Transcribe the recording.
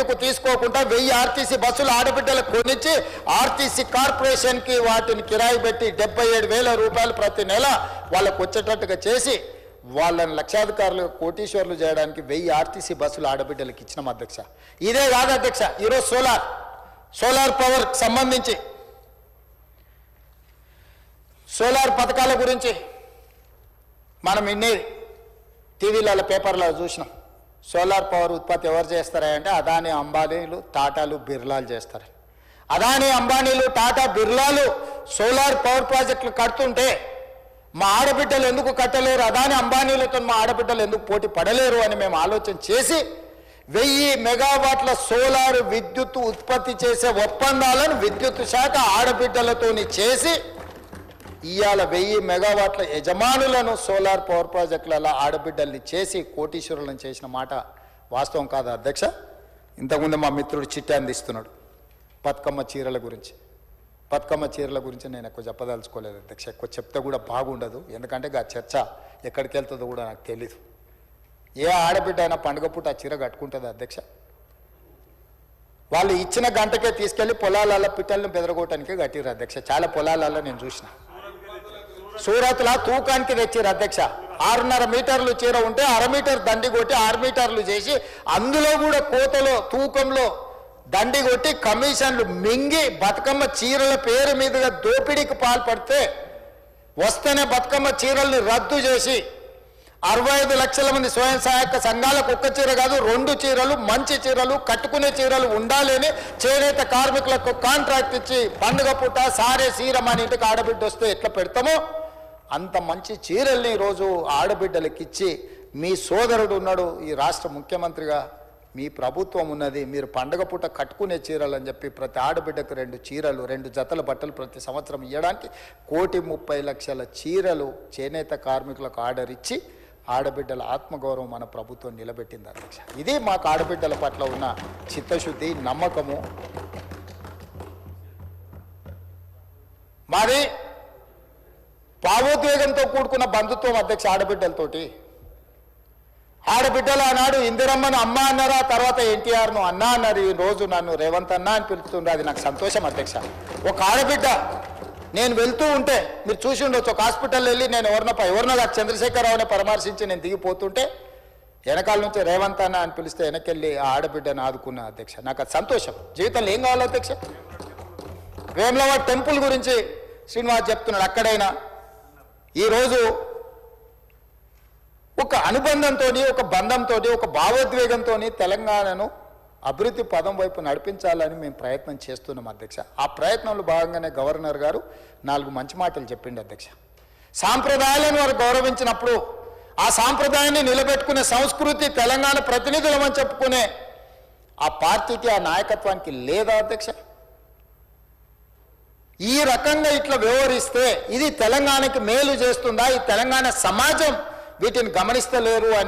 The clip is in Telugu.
రెంట్కు తీసుకోకుండా వెయ్యి ఆర్టీసీ బస్సులు ఆడబిడ్డలకు కొనిచ్చి ఆర్టీసీ కార్పొరేషన్కి వాటిని కిరాయి పెట్టి డెబ్బై ఏడు వేల రూపాయలు ప్రతి నెల వాళ్ళకు వచ్చేటట్టుగా చేసి వాళ్ళని లక్షాధికారులు కోటీశ్వర్లు చేయడానికి వెయ్యి ఆర్టీసీ బస్సులు ఆడబిడ్డలకు ఇచ్చినాం అధ్యక్ష. ఇదే కాదు అధ్యక్ష ఈరోజు సోలార్ సోలార్ పవర్ సంబంధించి. సోలార్ పథకాల గురించి మనం ఇన్ని టీవీలలో పేపర్లో చూసినాం. సోలార్ పవర్ ఉత్పత్తి ఎవరు చేస్తారా అంటే అదాని అంబానీలు టాటాలు బిర్లాలు చేస్తారు. అదాని అంబానీలు టాటా బిర్లాలు సోలార్ పవర్ ప్రాజెక్టులు కడుతుంటే మా ఆడబిడ్డలు ఎందుకు కట్టలేరు? అదాని అంబానీలతో మా ఆడబిడ్డలు ఎందుకు పోటీ పడలేరు అని మేము ఆలోచన చేసి వెయ్యి మెగావాట్ల సోలార్ విద్యుత్ ఉత్పత్తి చేసే ఒప్పందాలను విద్యుత్ శాఖ ఆడబిడ్డలతోని చేసి ఇవాళ వెయ్యి మెగావాట్ల యజమానులను సోలార్ పవర్ ప్రాజెక్టులలో ఆడబిడ్డల్ని చేసి కోటీశ్వరులను చేసిన మాట వాస్తవం కాదా అధ్యక్ష? ఇంతకుముందు మా మిత్రుడు చిట్టి అందిస్తున్నాడు బతుకమ్మ చీరల గురించి. బతుకమ్మ చీరల గురించి నేను ఎక్కువ చెప్పదలుచుకోలేదు అధ్యక్ష. ఎక్కువ చెప్తే కూడా బాగుండదు. ఎందుకంటే ఆ చర్చ ఎక్కడికి వెళ్తుందో కూడా నాకు తెలీదు. ఏ ఆడబిడ్డ అయినా పండుగ పూట ఆ చీర కట్టుకుంటుంది అధ్యక్ష? వాళ్ళు ఇచ్చిన గంటకే తీసుకెళ్ళి పొలాలలో పిట్టలను బెదరగొట్టడానికి కట్టిరు అధ్యక్ష. చాలా పొలాలలో నేను చూసిన. సూరత్లా తూకానికి తెచ్చిరు అధ్యక్ష. ఆరున్నర మీటర్లు చీర ఉంటే అర మీటర్ దండి కొట్టి ఆరు మీటర్లు చేసి అందులో కూడా కోతలో తూకంలో దండి కొట్టి కమిషన్లు మింగి బతుకమ్మ చీరల పేరు మీదుగా దోపిడీకి పాల్పడితే వస్తేనే బతుకమ్మ చీరల్ని రద్దు చేసి అరవై ఐదు లక్షల మంది స్వయం సహాయక సంఘాలకు ఒక్క చీర కాదు రెండు చీరలు మంచి చీరలు కట్టుకునే చీరలు ఉండాలని చేనేత కార్మికులకు కాంట్రాక్ట్ ఇచ్చి పండుగ పూట సారే చీర మన ఇంటికి ఆడబిడ్డ వస్తే ఎట్లా పెడతామో? అంత మంచి చీరల్ని ఈరోజు ఆడబిడ్డలకిచ్చి మీ సోదరుడు ఉన్నాడు ఈ రాష్ట్ర ముఖ్యమంత్రిగా. మీ ప్రభుత్వం ఉన్నది మీరు పండగ పూట కట్టుకునే చీరలు అని చెప్పి ప్రతి ఆడబిడ్డకు రెండు చీరలు రెండు జతల బట్టలు ప్రతి సంవత్సరం ఇవ్వడానికి కోటి ముప్పై లక్షల చీరలు చేనేత కార్మికులకు ఆర్డర్ ఇచ్చి ఆడబిడ్డల ఆత్మగౌరవం మన ప్రభుత్వం నిలబెట్టింది అధ్యక్ష. ఇది మాకు ఆడబిడ్డల పట్ల ఉన్న చిత్తశుద్ధి నమ్మకము. మాది భావోద్వేగంతో కూడుకున్న బంధుత్వం అధ్యక్ష ఆడబిడ్డలతోటి. ఆడబిడ్డలు ఆనాడు ఇందిరమ్మను అమ్మ అన్నారా తర్వాత ఎన్టీఆర్ను అన్న అన్నారు. ఈ రోజు నన్ను రేవంత్ అన్న అని పిలుస్తుండే అది నాకు సంతోషం అధ్యక్ష. ఒక ఆడబిడ్డ నేను వెళ్తూ ఉంటే మీరు చూసి ఉండొచ్చు. ఒక హాస్పిటల్ వెళ్ళి నేను ఎవరినో ప- ఎవరినో కాదు చంద్రశేఖరరావుని పరామర్శించి నేను దిగిపోతుంటే వెనకాల నుంచి రేవంత్ అన్న అని పిలిస్తే వెనకెళ్ళి ఆ ఆడబిడ్డను ఆదుకున్న అధ్యక్ష. నాకు అది సంతోషం. జీవితంలో ఏం కావాలి అధ్యక్ష? వేములవాడ టెంపుల్ గురించి శ్రీనివాస్ చెప్తున్నాడు అక్కడైనా. ఈరోజు ఒక అనుబంధంతో ఒక బంధంతో ఒక భావోద్వేగంతో తెలంగాణను అభివృద్ధి పదం వైపు నడిపించాలని మేము ప్రయత్నం చేస్తున్నాం అధ్యక్ష. ఆ ప్రయత్నంలో భాగంగానే గవర్నర్ గారు నాలుగు మంచి మాటలు చెప్పిండి అధ్యక్ష. సాంప్రదాయాలను వారు గౌరవించినప్పుడు ఆ సాంప్రదాయాన్ని నిలబెట్టుకునే సంస్కృతి తెలంగాణ ప్రతినిధులమని చెప్పుకునే ఆ పార్టీకి ఆ నాయకత్వానికి లేదా అధ్యక్ష? ఈ రకంగా ఇట్లా వ్యవహరిస్తే ఇది తెలంగాణకి మేలు చేస్తుందా? ఈ తెలంగాణ సమాజం వీటిని గమనిస్తలేరు అని